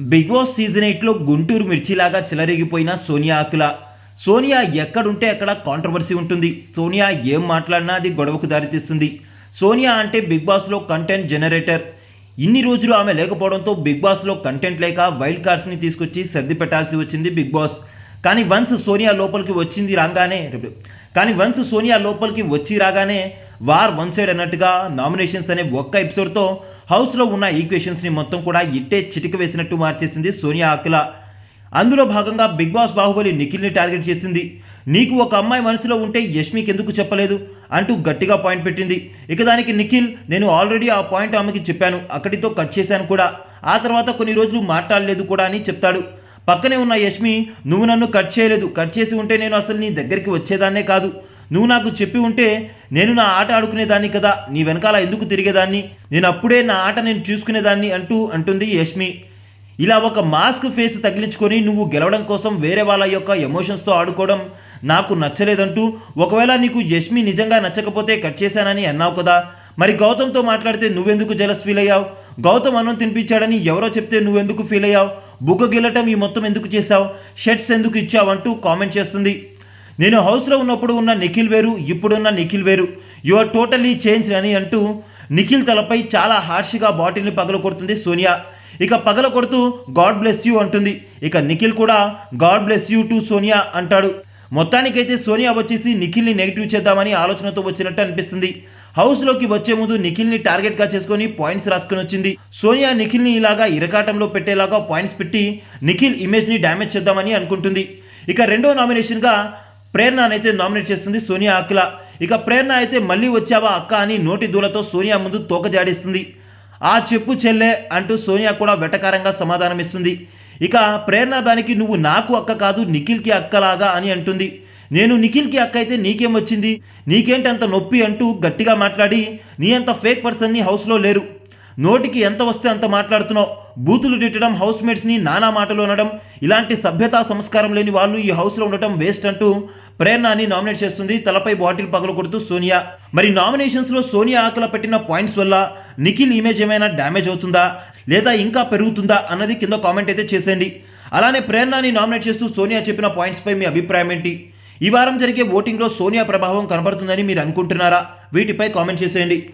Big boss season ఎయిట్లో గుంటూరు మిర్చిలాగా చెలరేగిపోయిన సోనియా ఆకుల. సోనియా ఎక్కడుంటే అక్కడ కాంట్రవర్సీ ఉంటుంది. సోనియా ఏం మాట్లాడినా అది గొడవకు దారితీస్తుంది. సోనియా అంటే బిగ్ బాస్లో కంటెంట్ జనరేటర్ ఇన్ని రోజులు ఆమె లేకపోవడంతో బిగ్ బాస్లో కంటెంట్ లేక వైల్డ్ కార్డ్స్ని తీసుకొచ్చి సర్ది పెట్టాల్సి వచ్చింది బిగ్ బాస్. కానీ వన్స్ సోనియా లోపలికి వచ్చింది రాగానే కానీ వన్స్ సోనియా లోపలికి వచ్చి రాగానే వార్ వన్ సైడ్ అన్నట్టుగా నామినేషన్స్ అనే ఒక్క ఎపిసోడ్తో హౌస్లో ఉన్న ఈక్వేషన్స్ని మొత్తం కూడా ఇట్టే చిటిక వేసినట్టు మార్చేసింది సోనియా అఖిల. అందులో భాగంగా బిగ్ బాస్ బాహుబలి నిఖిల్ని టార్గెట్ చేసింది. నీకు ఒక అమ్మాయి మనసులో ఉంటే యష్మికి ఎందుకు చెప్పలేదు? అంటూ గట్టిగా పాయింట్ పెట్టింది. ఇక దానికి నిఖిల్ నేను ఆల్రెడీ ఆ పాయింట్ ఆమెకి చెప్పాను. అక్కడితో కట్ చేశాను కూడా. ఆ తర్వాత కొన్ని రోజులు మాట్లాడలేదు కూడా అని చెప్తాడు. పక్కనే ఉన్న యష్మి నువ్వు నన్ను కట్ చేయలేదు. కట్ చేసి ఉంటే నేను అసలు నీ దగ్గరికి వచ్చేదాన్నే కాదు. నువ్వు నాకు చెప్పి ఉంటే నేను నా ఆట ఆడుకునేదాన్ని కదా నీ వెనకాల ఎందుకు తిరిగేదాన్ని? నేను అప్పుడే నా ఆట నేను చూసుకునేదాన్ని అంటూ అంటుంది యష్మి. ఇలా ఒక మాస్క్ ఫేస్ తగిలించుకొని నువ్వు గెలవడం కోసం వేరే వాళ్ళ యొక్క ఎమోషన్స్తో ఆడుకోవడం నాకు నచ్చలేదంటూ ఒకవేళ నీకు యష్మి నిజంగా నచ్చకపోతే కట్ చేశానని అన్నావు కదా మరి గౌతమ్తో మాట్లాడితే నువ్వెందుకు జలస్ ఫీల్ అయ్యావు? గౌతమ్ అన్నం తినిపించాడని ఎవరో చెప్తే నువ్వెందుకు ఫీల్ అయ్యావు? బుగ్గ గిల్లటం ఈ మొత్తం ఎందుకు చేశావు? షర్ట్స్ ఎందుకు ఇచ్చావు? అంటూ కామెంట్ చేస్తుంది. నేను హౌస్లో ఉన్నప్పుడు ఉన్న నిఖిల్ వేరు ఇప్పుడున్న నిఖిల్ వేరు. యు ఆర్ టోటలీ చేంజ్ అని అంటూ నిఖిల్ తలపై చాలా హార్ష్గా బాటిల్ని పగల కొడుతుంది సోనియా. ఇక పగల కొడుతూ గాడ్ బ్లెస్ యూ అంటుంది. ఇక నిఖిల్ కూడా god bless you to Sonia అంటాడు. మొత్తానికైతే సోనియా వచ్చేసి నిఖిల్ని నెగిటివ్ చేద్దామని ఆలోచనతో వచ్చినట్టు అనిపిస్తుంది. హౌస్లోకి వచ్చే ముందు నిఖిల్ని టార్గెట్గా చేసుకొని పాయింట్స్ రాసుకుని వచ్చింది. సోనియా నిఖిల్ని ఇలాగా ఇరకాటంలో పెట్టేలాగా పాయింట్స్ పెట్టి నిఖిల్ ఇమేజ్ని డ్యామేజ్ చేద్దామని అనుకుంటుంది. ఇక రెండో నామినేషన్గా ప్రేరణ నామినేట్ చేస్తుంది సోనియా అఖిల. ఇక ప్రేరణ అయితే మళ్ళీ వచ్చావా అక్క అని నోటి దూలతో సోనియా ముందు తోక జాడిస్తుంది. ఆ చెప్పు చెల్లె అంటూ సోనియా కూడా వెటకారంగా సమాధానం ఇస్తుంది ఇక ప్రేరణ దానికి నువ్వు నాకు అక్క కాదు నిఖిల్కి అక్కలాగా అని అంటుంది. నేను నిఖిల్కి అక్క అయితే నీకేం వచ్చింది? నీకేంటి అంత నొప్పి అంటూ గట్టిగా మాట్లాడి నీ అంత ఫేక్ పర్సన్ని హౌస్లో లేరు. నోటికి ఎంత వస్తే అంత మాట్లాడుతున్నావు? బూతులు తిట్టడం హౌస్ మేట్స్ని నానా మాటలు అనడం ఇలాంటి సభ్యతా సంస్కారం లేని వాళ్ళు ఈ హౌస్లో ఉండటం వేస్ట్ అంటూ ప్రేరణని నామినేట్ చేస్తుంది తలపై బాటిల్ పగల కొడుతూ సోనియా. మరి నామినేషన్స్లో సోనియా ఆకల పెట్టిన పాయింట్స్ వల్ల నిఖిల్ ఇమేజ్ ఏమైనా డ్యామేజ్ అవుతుందా? లేదా ఇంకా పెరుగుతుందా? అన్నది కింద కామెంట్ అయితే చేసేయండి. అలానే ప్రేరణని నామినేట్ చేస్తూ సోనియా చెప్పిన పాయింట్స్పై మీ అభిప్రాయం ఏంటి? ఈ వారం జరిగే ఓటింగ్లో సోనియా ప్రభావం కనబడుతుందని మీరు అనుకుంటున్నారా? వీటిపై కామెంట్ చేసేయండి.